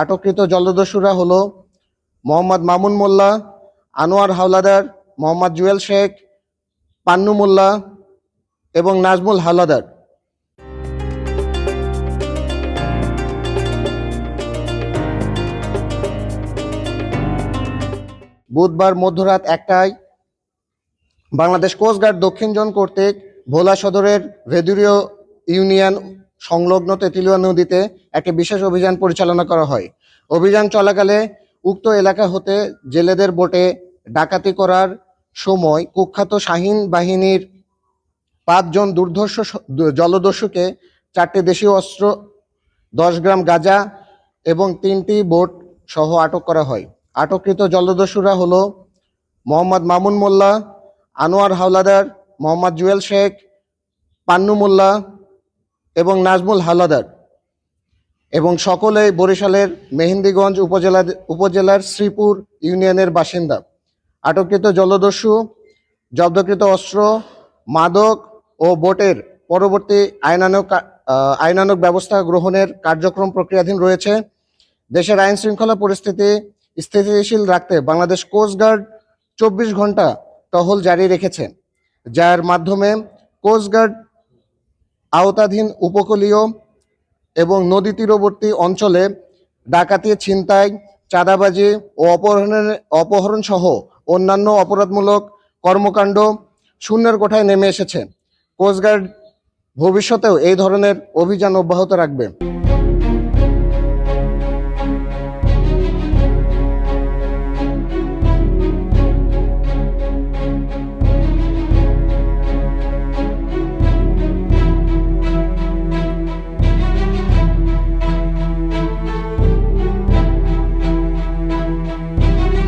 আটককৃত জলদস্যুরা হলো মোহাম্মদ মামুন মোল্লা, আনোয়ার হাওলাদার মোহাম্মদ জুয়েল শেখ, পান্নু মোল্লা এবং নাজমুল হাওলাদার। বুধবার মধ্যরাত একটায় বাংলাদেশ কোস্টগার্ড দক্ষিণ জোন কর্তৃক ভোলা সদরের ভেদুরীয় ইউনিয়ন সংলগ্ন তেঁতুলিয়া নদীতে একটি বিশেষ অভিযান পরিচালনা করা হয়। অভিযান চলাকালে উক্ত এলাকা হতে জেলেদের বোটে ডাকাতি করার সময় কুখ্যাত শাহীন বাহিনীর পাঁচজন দুর্ধর্ষ জলদস্যুকে চারটি দেশীয় অস্ত্র, দশ গ্রাম গাঁজা এবং তিনটি বোট সহ আটক করা হয়। আটককৃত জলদস্যুরা হলো মোহাম্মদ মামুন মোল্লা, আনোয়ার হাওলাদার, মোহাম্মদ জুয়েল শেখ, পান্নু মোল্লা এবং নাজমুল হাওলাদার এবং সকলেই বরিশালের মেহেন্দিগঞ্জ উপজেলা উপজেলার শ্রীপুর ইউনিয়নের বাসিন্দা। আটককৃত জলদস্যু, জব্দকৃত অস্ত্র, মাদক ও বোটের পরবর্তী আইনানুক আইনানুক ব্যবস্থা গ্রহণের কার্যক্রম প্রক্রিয়াধীন রয়েছে। দেশের আইন শৃঙ্খলা পরিস্থিতি স্থিতিশীল রাখতে বাংলাদেশ কোস্টগার্ড চব্বিশ ঘণ্টা টহল জারি রেখেছে, যার মাধ্যমে কোস্টগার্ড আওতাধীন উপকূলীয় এবং নদী তীরবর্তী অঞ্চলে ডাকাতি, ছিনতাই, চাঁদাবাজি ও অপহরণের অপহরণ সহ অন্যান্য অপরাধমূলক কর্মকাণ্ড শূন্যের কোঠায় নেমে এসেছে। কোস্টগার্ড ভবিষ্যতেও এই ধরনের অভিযান অব্যাহত রাখবে।